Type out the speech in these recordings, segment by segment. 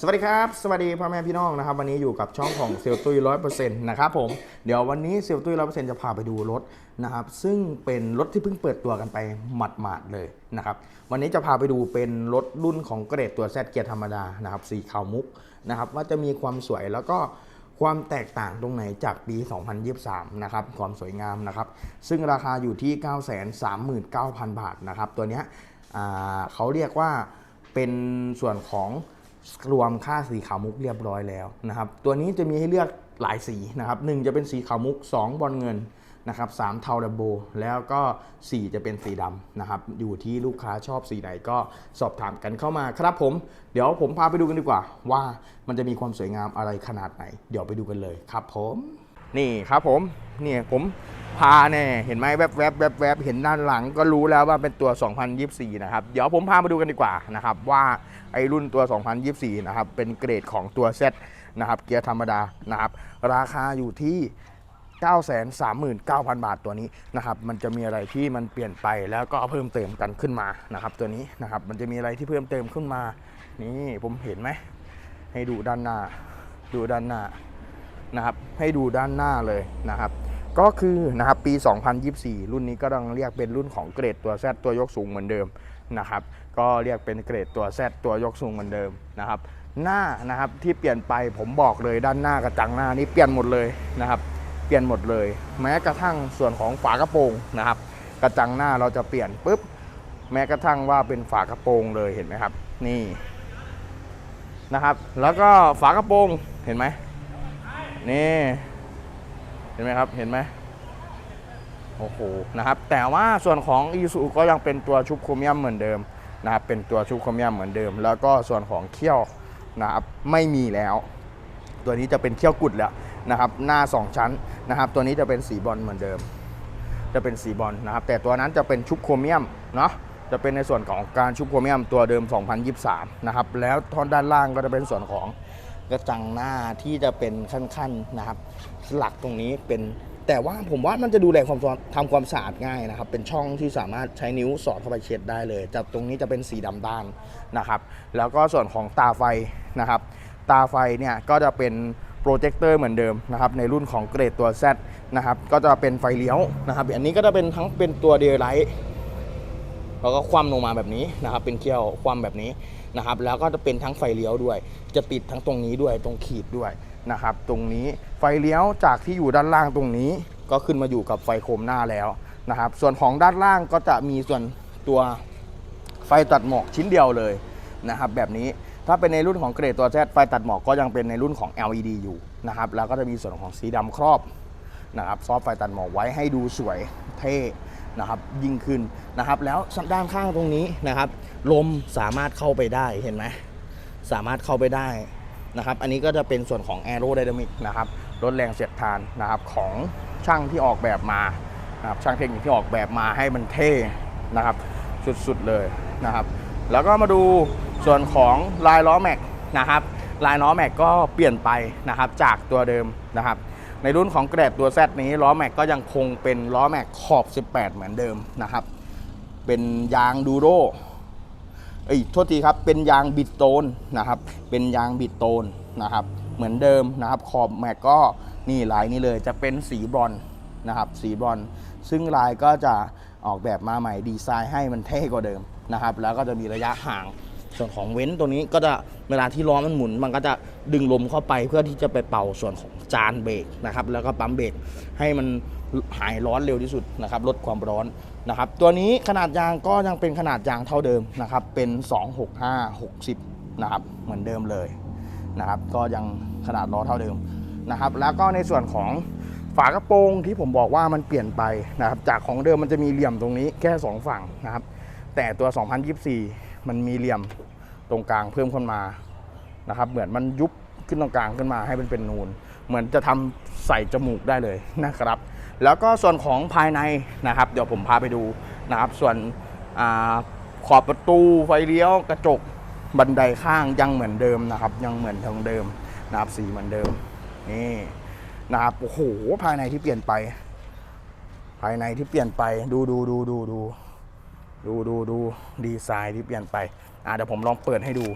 สวัสดีครับ สวัสดีพ่อแม่พี่น้องนะครับ วันนี้อยู่กับช่องของเซลตุยร้อยเปอร์เซ็นต์นะครับผมเดี๋ยววันนี้เซลตุยร้อยเปอร์เซ็นต์จะพาไปดูรถนะครับ ซึ่งเป็นรถที่เพิ่งเปิดตัวกันไปหมาดๆเลยนะครับ วันนี้จะพาไปดูเป็นรถรุ่นของเกรดตัวแซดเกียร์ธรรมดานะครับสีขาวมุกนะครับว่าจะมีความสวยแล้วก็ความแตกต่างตรงไหนจากปี 2023 นะครับ ความสวยงามนะครับ ซึ่งราคาอยู่ที่ 939,000 บาทนะครับ ตัวนี้เขาเรียกว่าเป็นส่วนของ รวมค่าสีขาวมุกเรียบร้อยแล้วนะครับตัวนี้จะมีให้เลือกหลายสีนะครับหนึ่งจะเป็นสีขาวมุก 2 บอลเงินนะครับสามเทาดับโบแล้วก็ 4 จะเป็นสีดำนะครับอยู่ที่ลูกค้าชอบสีไหนก็สอบถามกันเข้ามาครับผม เดี๋ยวผมพาไปดูกันดีกว่า ว่ามันจะมีความสวยงามอะไรขนาดไหน เดี๋ยวไปดูกันเลยครับผม นี่ครับผม เนี่ยผม พาแน่เห็นไหมแวบแวบแวบแวบเห็นด้านหลังก็รู้แล้วว่าเป็นตัว 2024 นะครับ เดี๋ยวผมพามาดูกันดีกว่านะครับว่าไอรุ่นตัว 2024 นะครับ เป็นเกรดของตัว Z นะครับเกียร์ธรรมดานะครับ ราคาอยู่ที่939,000 บาทตัวนี้นะครับมันจะมีอะไรที่มันเปลี่ยนไปแล้วก็เพิ่มเติมกันขึ้นมานะครับ ตัวนี้นะครับมันจะมีอะไรที่เพิ่มเติมขึ้นมา นี่ผมเห็นไหมให้ดูด้านหน้า ดูด้านหน้านะครับ ให้ดูด้านหน้าเลยนะครับ ก็คือนะครับปี 2024 รุ่นนี้ก็ต้องเรียกเป็นรุ่นของเกรดตัว Z ตัวยกสูงเหมือนเดิมนะครับก็เรียกเป็นเกรดตัว Z ตัวยกสูงเหมือนเดิมนะครับหน้านะครับที่เปลี่ยนไปผมบอกเลยด้านหน้ากระจังหน้านี่เปลี่ยนหมดเลยนะครับ เปลี่ยนหมดเลย แม้กระทั่งส่วนของฝากระโปรงนะครับ กระจังหน้าเราจะเปลี่ยนปุ๊บแม้กระทั่งว่าเป็นฝากระโปรงเลยเห็นไหมครับ นี่นะครับ แล้วก็ฝากระโปรงเห็นไหมนี่ เห็นไหมครับ เห็นไหมโอ้โหนะครับ แต่ว่าส่วนของอีซูก็ยังเป็นตัวชุบโครเมียมเหมือนเดิมนะครับ เป็นตัวชุบโครเมียมเหมือนเดิม แล้วก็ส่วนของเขี้ยวนะครับไม่มีแล้ว ตัวนี้จะเป็นเขี้ยวกุดแล้วนะครับ หน้า 2 ชั้นนะครับ ตัวนี้จะเป็นสีบอลเหมือนเดิม จะเป็นสีบอลนะครับ แต่ตัวนั้นจะเป็นชุบโครเมียมเนาะจะเป็นในส่วนของการชุบโครเมียมตัวเดิม 2023 นะครับ แล้วท่อนด้านล่างก็จะเป็นส่วนของ กระจังหน้าที่จะเป็นขั้นๆนะครับ หลักตรงนี้เป็นแต่ว่าผมว่ามันจะดูแลความสะอาดทำความสะอาดง่ายนะครับ เป็นช่องที่สามารถใช้นิ้วสอดเข้าไปเช็ดได้เลยจากตรงนี้จะเป็นสีดำด้านนะครับ แล้วก็ส่วนของตาไฟนะครับ ตาไฟเนี่ยก็จะเป็นโปรเจคเตอร์เหมือนเดิมนะครับ ในรุ่นของเกรดตัว Z นะครับ ก็จะเป็นไฟเลี้ยวนะครับ อันนี้ก็จะเป็นทั้งเป็นตัวเดย์ไลท์แล้วก็คว่ำลงมาแบบนี้นะครับ เป็นเขี้ยวคว่ำแบบนี้ นะครับแล้วก็จะเป็นทั้งไฟเลี้ยวด้วย จะติดทั้งตรงนี้ด้วยตรงขีดด้วยนะครับตรงนี้ไฟเลี้ยวจากที่อยู่ด้านล่างตรงนี้ก็ขึ้นมาอยู่กับไฟโคมหน้าแล้วนะครับส่วนของด้านล่างก็จะมีส่วนตัวไฟตัดหมอกชิ้นเดียวเลยนะครับแบบนี้ถ้าเป็นในรุ่นของเกรดตัว Z ไฟตัดหมอกก็ยังเป็นในรุ่นของ LED อยู่นะครับแล้วก็จะมีส่วนของสีดำครอบนะครับซอฟไฟตัดหมอกไว้ให้ดูสวยเท่ นะครับยิ่งขึ้นนะครับ แล้วด้านข้างตรงนี้นะครับ ลมสามารถเข้าไปได้เห็นไหมสามารถเข้าไปได้นะครับ อันนี้ก็จะเป็นส่วนของ Aero Dynamic นะครับลดแรงเสียดทานนะครับของช่างที่ออกแบบมานะครับช่างเทคนิคที่ออกแบบมาให้มันเท่นะครับ สุดๆเลยนะครับ แล้วก็มาดูส่วนของลายล้อแม็กนะครับลายล้อแม็กก็เปลี่ยนไปนะครับจากตัวเดิมนะครับ ในรุ่นของเกรดตัว Z นี้ล้อแม็กก็ยังคงเป็นล้อแม็กขอบ 18 เหมือนเดิมนะครับ เป็นยางดูโรเอ้ยโทษทีครับเป็นยางบิดโตนนะครับ เป็นยางบิดโตนนะครับ เหมือนเดิมนะครับ ขอบแม็กก็นี่ลายนี้เลยจะเป็นสีบรอนนะครับ สีบรอนซึ่งลายก็จะออกแบบมาใหม่ดีไซน์ให้มันเท่กว่าเดิมนะครับ แล้วก็จะมีระยะห่าง ส่วนของเว้นตัวนี้ก็จะเวลาที่ล้อมันหมุน มันก็จะดึงลมเข้าไปเพื่อที่จะไปเป่าส่วนของจานเบรกนะครับแล้วก็ปั๊มเบรกให้มันหายร้อนเร็วที่สุดนะครับลดความร้อนนะครับตัวนี้ขนาดยางก็ยังเป็นขนาดยางเท่าเดิมนะครับเป็น 265 60นะครับเหมือนเดิมเลยนะครับก็ยังขนาดล้อเท่าเดิมนะครับแล้วก็ในส่วนของฝากระโปรงที่ผมบอกว่ามันเปลี่ยนไปนะครับจากของเดิมมันจะมีเหลี่ยมตรงนี้แค่สองฝั่งนะครับแต่ตัว 2024 มันมีเหลี่ยมตรงกลางเพิ่มขึ้นมานะครับเหมือนมันยุบขึ้นตรงกลางขึ้นมาให้มันเป็นนูน เหมือนจะทำใส่จมูกได้เลยนะครับ แล้วก็ส่วนของภายในนะครับ เดี๋ยวผมพาไปดูนะครับ ส่วนอขอบประตูไฟเลี้ยวกระจกบันไดข้างยังเหมือนเดิมนะครับ ยังเหมือนทางเดิมนะครับสีเหมือนเดิมนี่นะครับโอ้โหภายในที่เปลี่ยนไป ภายในที่เปลี่ยนไปดูดูดูดูดู ดูดูดูดีไซน์ที่เปลี่ยนไปอ่าเดี๋ยวผมลองเปิดให้ดู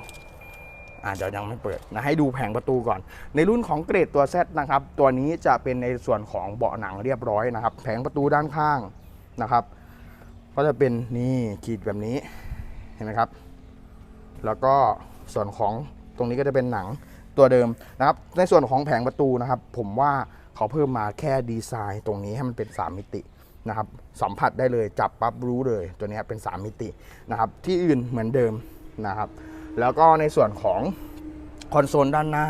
อาจจะยังไม่เปิดนะให้ดูแผงประตูก่อน ในรุ่นของเกรดตัว Z นะครับ ตัวนี้จะเป็นในส่วนของเบาะหนังเรียบร้อยนะครับ แผงประตูด้านข้างนะครับ ก็จะเป็นนี่ขีดแบบนี้เห็นไหมครับ แล้วก็ส่วนของตรงนี้ก็จะเป็นหนังตัวเดิมนะครับ ในส่วนของแผงประตูนะครับ ผมว่าเขาเพิ่มมาแค่ดีไซน์ตรงนี้ให้มันเป็น 3 มิติ นะครับสัมผัสได้เลยจับปั๊บรู้เลย ตัวนี้เป็น 3 มิตินะครับที่อื่นเหมือนเดิมนะครับ แล้วก็ในส่วนของคอนโซลด้านหน้า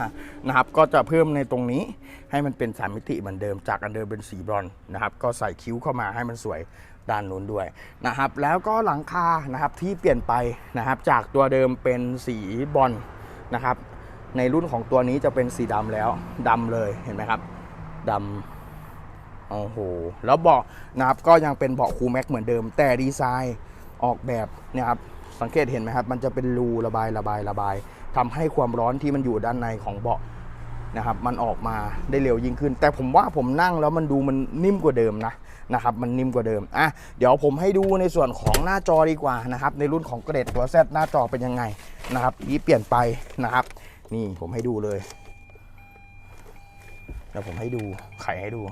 นะครับก็จะเพิ่มในตรงนี้ให้มันเป็น3มิติเหมือนเดิมจากอันเดิมเป็นสีบรอนนะครับก็ใส่คิ้วเข้ามาให้มันสวยด้านนู้นด้วยนะครับแล้วก็หลังคานะครับที่เปลี่ยนไปนะครับจากตัวเดิมเป็นสีบอนซ์นะครับในรุ่นของตัวนี้จะเป็นสีดำแล้วดำเลยเห็นไหมครับดำ โอ้โห แล้วเบาะนะครับก็ยังเป็นเบาะคูลแม็กเหมือนเดิม แต่ดีไซน์ออกแบบนี่ยครับสังเกตเห็นไหมครับ มันจะเป็นรูระบายระบายระบายทำให้ความร้อนที่มันอยู่ด้านในของเบาะนะครับ มันออกมาได้เร็วยิ่งขึ้น แต่ผมว่าผมนั่งแล้วมันดูมันนิ่มกว่าเดิมนะนะครับ มันนิ่มกว่าเดิมอะเดี๋ยวผมให้ดูในส่วนของหน้าจอดีกว่านะครับ ในรุ่นของเกรดตัว Z หน้าจอเป็นยังไงนะครับที่เปลี่ยนไปนะครับ นี่ผมให้ดูเลยเดี๋ยวผมให้ดูไขให้ดู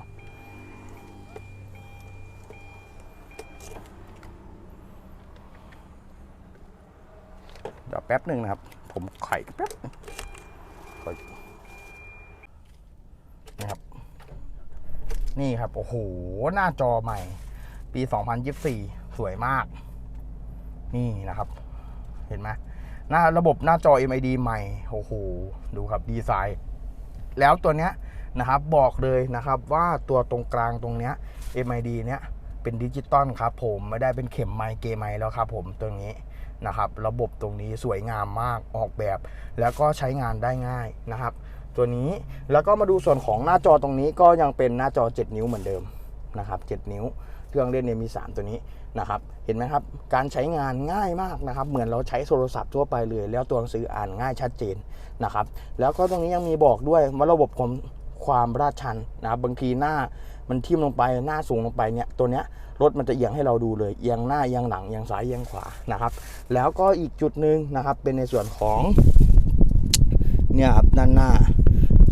แป๊บหนึ่งนะครับ ผมไขแป๊บนะครับ นี่ครับ โอ้โห หน้าจอใหม่ ปี 2024 สวยมาก นี่นะครับ เห็นไหมหน้าระบบหน้าจอ MID ใหม่ โอ้โห ดูครับดีไซน์ แล้วตัวเนี้ยนะครับบอกเลยนะครับว่าตัวตรงกลางตรงเนี้ย MID เนี้ยเป็นดิจิตอลครับผมไม่ได้เป็นเข็มไมค์เกไมค์แล้วครับผมตัวนี้ นะครับระบบตรงนี้สวยงามมากออกแบบ แล้วก็ใช้งานได้ง่ายนะครับ ตัวนี้แล้วก็มาดูส่วนของหน้าจอตรงนี้ก็ยังเป็นหน้าจอ 7 นิ้วเหมือนเดิมนะครับ7นิ้ว เครื่องเล่นเนี่ยมี 3 ตัวนี้นะครับเห็นไหมครับการใช้งานง่ายมากนะครับ เหมือนเราใช้โทรศัพท์ทั่วไปเลย แล้วตัวหนังสืออ่านง่ายชัดเจนนะครับ แล้วก็ตรงนี้ยังมีบอกด้วยว่าระบบความความราดชันนะครับบางทีหน้า มันทิ่มลงไปหน้าสูงลงไปเนี่ยตัวเนี้ยรถมันจะเอียงให้เราดูเลยเอียงหน้าเอียงหลังเอียงซ้ายเอียงขวานะครับ แล้วก็อีกจุดหนึ่งนะครับ เป็นในส่วนของเนี่ยครับด้านหน้า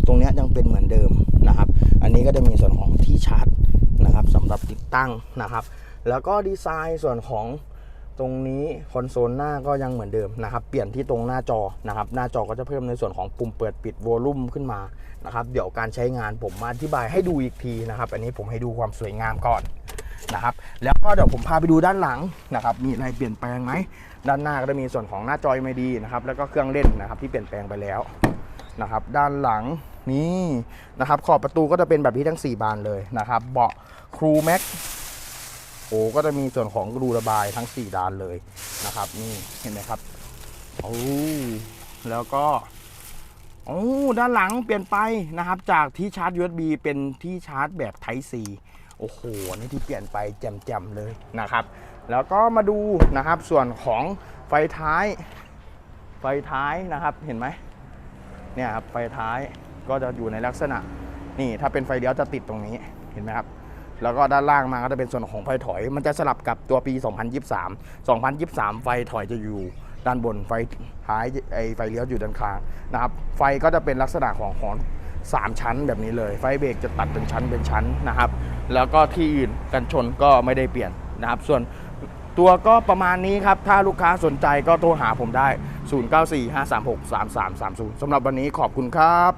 ตรงเนี้ยยังเป็นเหมือนเดิมนะครับ อันนี้ก็จะมีส่วนของที่ชาร์จนะครับสำหรับติดตั้งนะครับ แล้วก็ดีไซน์ส่วนของ ตรงนี้คอนโซลหน้าก็ยังเหมือนเดิมนะครับ เปลี่ยนที่ตรงหน้าจอนะครับ หน้าจอก็จะเพิ่มในส่วนของปุ่มเปิดปิดโวลูมขึ้นมานะครับ เดี๋ยวการใช้งานผมมาอธิบายให้ดูอีกทีนะครับ อันนี้ผมให้ดูความสวยงามก่อนนะครับ แล้วก็เดี๋ยวผมพาไปดูด้านหลังนะครับ มีอะไรเปลี่ยนแปลงไหม ด้านหน้าก็จะมีส่วนของหน้าจอ MID นะครับ แล้วก็เครื่องเล่นนะครับที่เปลี่ยนแปลงไปแล้วนะครับ ด้านหลังนี่นะครับ ขอบประตูก็จะเป็นแบบนี้ทั้ง 4 บานเลยนะครับ เบาะครูแม็ก โอ้ก็จะมีส่วนของรูระบายทั้ง 4 ด้านเลยนะครับ นี่เห็นไหมครับโอ้แล้วก็โอ้ด้านหลังเปลี่ยนไปนะครับ จากที่ชาร์จ USB เป็นที่ชาร์จแบบ Type C โอ้โหนนี่ที่เปลี่ยนไปแจ่มๆเลยนะครับ แล้วก็มาดูนะครับส่วนของไฟท้าย ไฟท้ายนะครับเห็นไหมเนี่ยครับไฟท้ายก็จะอยู่ในลักษณะนี่ถ้าเป็นไฟเลี้ยวจะติดตรงนี้เห็นไหมครับ แล้วก็ด้านล่างมาก็จะเป็นส่วนของไฟถอย มันจะสลับกับตัวปี 2023 2023 ไฟถอยจะอยู่ด้านบนไฟท้ายไอไฟเลี้ยวอยู่ด้านข้างนะครับ ไฟก็จะเป็นลักษณะของหอนสามชั้นแบบนี้เลย ไฟเบรกจะตัดเป็นชั้นเป็นชั้นนะครับ แล้วก็ที่อื่นกันชนก็ไม่ได้เปลี่ยนนะครับ ส่วนตัวก็ประมาณนี้ครับ ถ้าลูกค้าสนใจก็โทรหาผมได้ 0945363330สำหรับวันนี้ขอบคุณครับ